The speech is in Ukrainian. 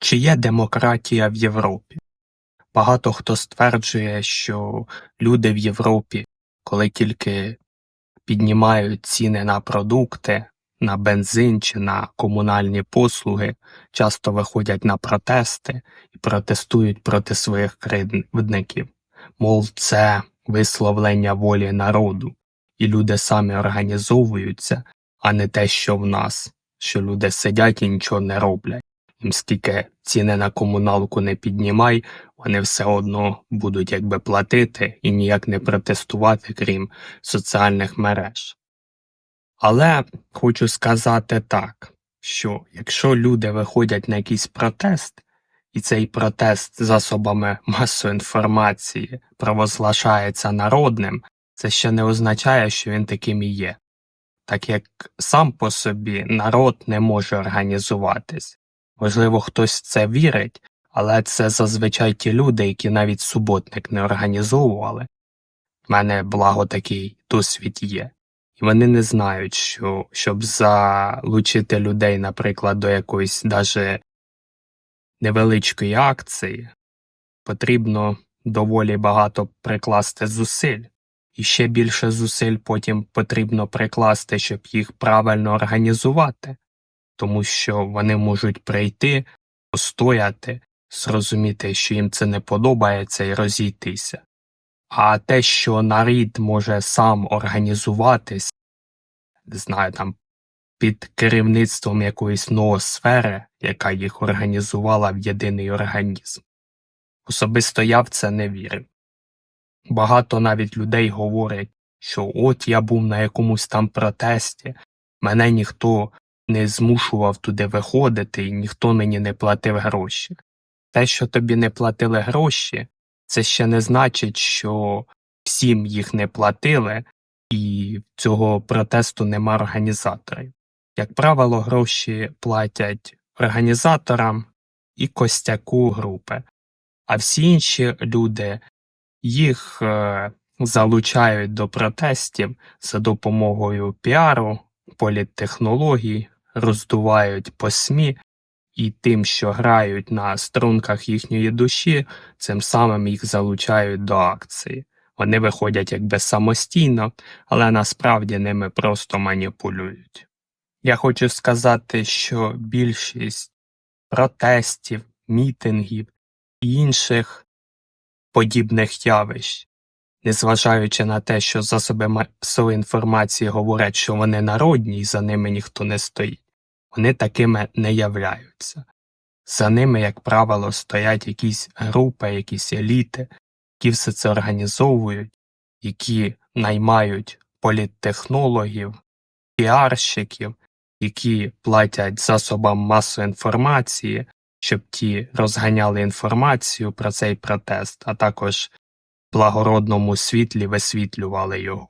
Чи є демократія в Європі? Багато хто стверджує, що люди в Європі, коли тільки піднімають ціни на продукти, на бензин чи на комунальні послуги, часто виходять на протести і протестують проти своїх кривдників. Мов, це висловлення волі народу, і люди самі організовуються, а не те, що в нас, що люди сидять і нічого не роблять. Скільки ціни на комуналку не піднімай, вони все одно будуть якби платити і ніяк не протестувати, крім соціальних мереж. Але хочу сказати так, що якщо люди виходять на якийсь протест, і цей протест засобами масової інформації провозглашається народним, це ще не означає, що він таким і є. Так як сам по собі народ не може організуватись. Можливо, хтось в це вірить, але це зазвичай ті люди, які навіть суботник не організовували. В мене благо такий досвід є. І вони не знають, що щоб залучити людей, наприклад, до якоїсь даже невеличкої акції, потрібно доволі багато прикласти зусиль. І ще більше зусиль потім потрібно прикласти, щоб їх правильно організувати, тому що вони можуть прийти, постояти, зрозуміти, що їм це не подобається, і розійтися. А те, що нарід може сам організуватись, не знаю, там під керівництвом якоїсь ноосфери, яка їх організувала в єдиний організм. Особисто я в це не вірю. Багато навіть людей говорять, що от я був на якомусь там протесті, мене ніхто не змушував туди виходити і ніхто мені не платив гроші. Те, що тобі не платили гроші, це ще не значить, що всім їх не платили, і цього протесту нема організаторів. Як правило, гроші платять організаторам і костяку групи, а всі інші люди їх е, залучають до протестів за допомогою піару, політтехнологій, роздувають по СМІ і тим, що грають на струнках їхньої душі, цим самим їх залучають до акції. Вони виходять якби самостійно, але насправді ними просто маніпулюють. Я хочу сказати, що більшість протестів, мітингів і інших подібних явищ, незважаючи на те, що засоби масової інформації говорять, що вони народні і за ними ніхто не стоїть, вони такими не являються. За ними, як правило, стоять якісь групи, якісь еліти, які все це організовують, які наймають політтехнологів, піарщиків, які платять засобам масової інформації, щоб ті розганяли інформацію про цей протест, а також благородному світлі висвітлювали його.